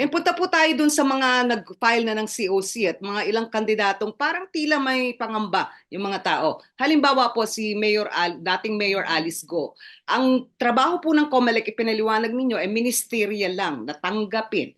Eh, punta po tayo dun sa mga nag-file na ng COC at mga ilang kandidatong parang tila may pangamba yung mga tao. Halimbawa po si Mayor Al, dating Mayor Alice Go. Ang trabaho po ng COMELEC ipinaliwanag ninyo ay ministerial lang, natanggapin.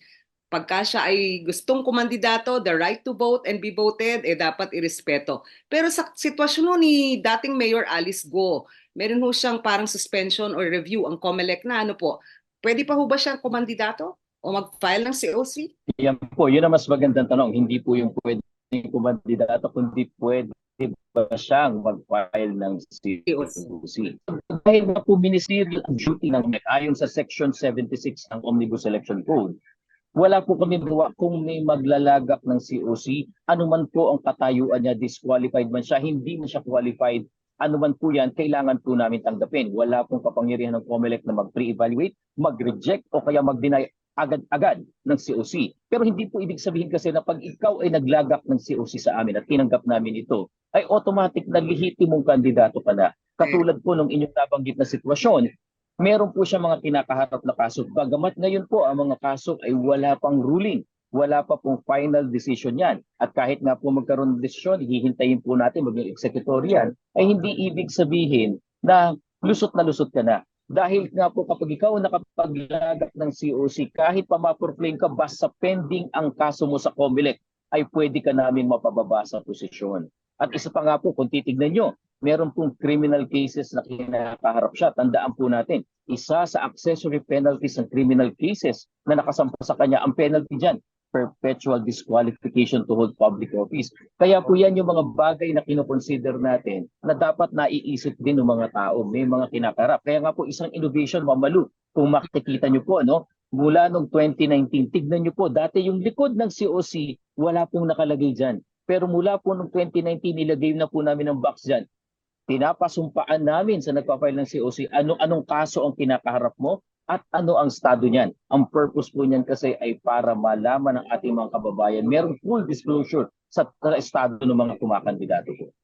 Pagka siya ay gustong kumandidato, the right to vote and be voted, eh dapat irespeto. Pero sa sitwasyon ni dating Mayor Alice Go, meron ho siyang parang suspension or review ang COMELEC na ano po, pwede pa ho ba siyang kumandidato? O mag-file ng COC? Yan po, yun ang mas magandang tanong. Hindi po yung pwede kumandidato, kundi pwede ba siyang mag-file ng COC. Dahil na po ministerial ang duty ng MEC ayon sa Section 76 ng Omnibus Election Code, wala po kami gawa kung may maglalagak ng COC, anuman po ang katayuan niya, disqualified man siya, hindi man siya qualified, anuman po yan, kailangan po namin tanggapin. Wala pong kapangyarihan ng COMELEC na mag-pre-evaluate, mag-reject o kaya mag-deny agad-agad ng COC. Pero hindi po ibig sabihin kasi na pag ikaw ay naglagak ng COC sa amin at tinanggap namin ito, ay automatic na lehitimong kandidato ka na. Katulad po ng inyong nabanggit na sitwasyon, meron po siya mga kinakaharap na kaso. Bagamat ngayon po ang mga kaso ay wala pang ruling, wala pa pong final decision yan. At kahit nga po magkaroon ng desisyon, hihintayin po natin maging executorial, ay hindi ibig sabihin na lusot na lusot ka na. Dahil nga po kapag ikaw nakapaglagak ng COC, kahit pa ma-proclaim ka basta pending ang kaso mo sa COMELEC, ay pwede ka namin mapababa sa posisyon. At isa pa nga po, kung titignan nyo, meron pong criminal cases na kinakaharap siya. Tandaan po natin, isa sa accessory penalties ng criminal cases na nakasampa sa kanya, ang penalty dyan, perpetual disqualification to hold public office. Kaya po yan yung mga bagay na kinoconsider natin na dapat naiisip din ng mga tao, may mga kinakarap. Kaya nga po isang innovation, mamalu, kung makikita nyo po, no, mula noong 2019, tignan nyo po, dati yung likod ng COC, wala pong nakalagay dyan. Pero mula po noong 2019, nilagay na po namin ng box dyan. Pinapasumpaan namin sa nagpa-file ng COC, anong-anong kaso ang kinakaharap mo, at ano ang estado niyan. Ang purpose po niyan kasi ay para malaman ng ating mga kababayan, merong full disclosure sa estado ng mga kumakandidato po.